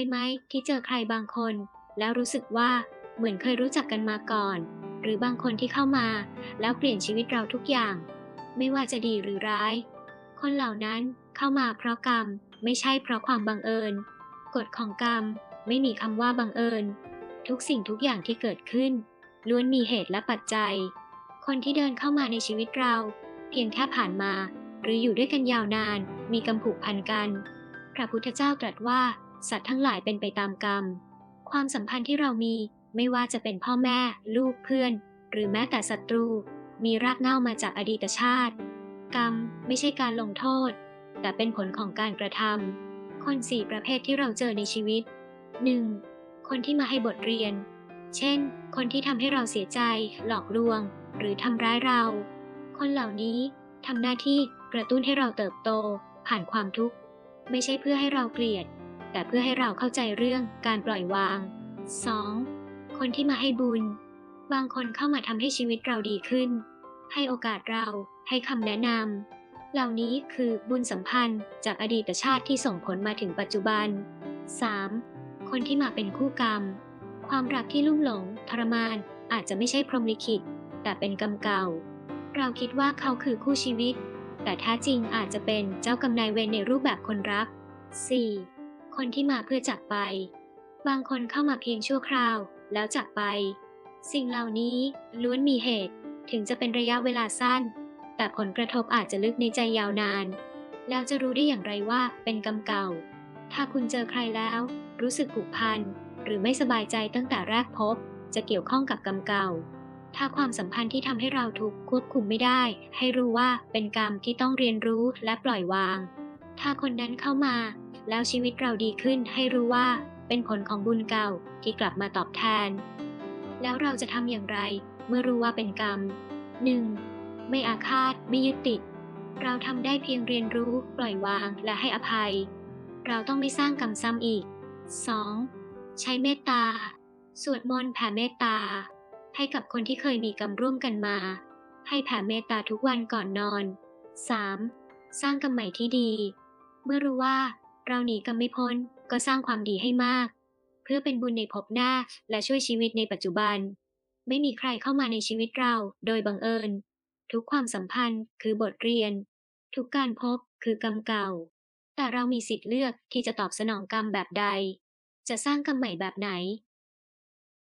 ยไหมที่เจอใครบางคน แล้วรู้สึกว่าเหมือนเคยรู้จักกันมาก่อน หรือบางคนที่เข้ามา แล้วเปลี่ยนชีวิตเราทุกอย่าง ไม่ว่าจะดีหรือร้าย คนเหล่านั้นเข้ามาเพราะกรรม ไม่ใช่เพราะความบังเอิญ กฎของกรรมไม่มีคำว่าบังเอิญ ทุกสิ่งทุกอย่างที่เกิดขึ้น ล้วนมีเหตุและปัจจัย คนที่เดินเข้ามาในชีวิตเรา เพียงแค่ผ่านมา หรืออยู่ด้วยกันยาวนาน มีกำผูกพันกัน พระพุทธเจ้าตรัสว่า สัตว์ทั้งหลายเป็นไปตามกรรม ความสัมพันธ์ที่เรามีไม่ว่าจะเป็นพ่อแม่ ลูกเพื่อน หรือแม้แต่ศัตรู มีรากเหง้ามาจากอดีตชาติ กรรมไม่ใช่การลงโทษ แต่เป็นผลของการกระทำคนสี่ประเภทที่เราเจอในชีวิต 1. คนที่มาให้บทเรียน เช่น คนที่ทำให้เราเสียใจ หลอกลวง หรือทำร้ายเรา คนเหล่านี้ทำหน้าที่กระตุ้นให้เราเติบโต ผ่านความทุกข์ ไม่ใช่เพื่อให้เราเกลียด แต่เพื่อให้เราเข้าใจเรื่องการปล่อยวาง 2. คนที่มาให้บุญ บางคนเข้ามาทำให้ชีวิตเราดีขึ้น ให้โอกาสเรา ให้คำแนะนำ เหล่านี้คือบุญสัมพันธ์จากอดีตชาติที่ส่งผลมาถึงปัจจุบัน 3. คนที่มาเป็นคู่กรรม ความรักที่ลุ่มหลง ทรมาน อาจจะไม่ใช่พรหมลิขิต แต่เป็นกรรมเก่า เราคิดว่าเขาคือคู่ชีวิต แต่แท้จริงอาจจะเป็นเจ้ากรรมนายเวรในรูปแบบคนรัก 4. คนที่มาเพื่อจากไป บางคนเข้ามาเพียงชั่วคราว แล้วจากไป สิ่งเหล่านี้ล้วนมีเหตุ ถึงจะเป็นระยะเวลาสั้น แต่ผลกระทบอาจจะลึกในใจยาวนาน แล้วจะรู้ได้อย่างไรว่าเป็นกรรมเก่า ถ้าคุณเจอใครแล้ว รู้สึกผูกพันหรือไม่สบายใจตั้งแต่แรกพบ จะเกี่ยวข้องกับกรรมเก่า ถ้าความสัมพันธ์ที่ทำให้เราทุกข์ควบคุมไม่ได้ ให้รู้ว่าเป็นกรรมที่ต้องเรียนรู้และปล่อยวาง ถ้าคนนั้นเข้ามา แล้วชีวิตเราดีขึ้นให้รู้ว่าเป็นผลของบุญเก่าที่กลับมาตอบแทน แล้วเราจะทำอย่างไรเมื่อรู้ว่าเป็นกรรม 1. ไม่อาฆาตไม่ยึดติด เราทำได้เพียงเรียนรู้ ปล่อยวางและให้อภัย เราต้องไม่สร้างกรรมซ้ำอีก 2. ใช้เมตตา สวดมนต์แผ่เมตตา ให้กับคนที่เคยมีกรรมร่วมกันมา ให้แผ่เมตตาทุกวันก่อนนอน 3. สร้างกรรมใหม่ที่ดี เมื่อรู้ว่า เราหนีกรรมไม่พ้นก็สร้างความดีให้มาก เพื่อเป็นบุญในภพหน้าและช่วยชีวิตในปัจจุบัน ไม่มีใครเข้ามาในชีวิตเราโดยบังเอิญ ทุกความสัมพันธ์คือบทเรียน ทุกการพบคือกรรมเก่า แต่เรามีสิทธิ์เลือกที่จะตอบสนองกรรมแบบใด จะสร้างกรรมใหม่แบบไหน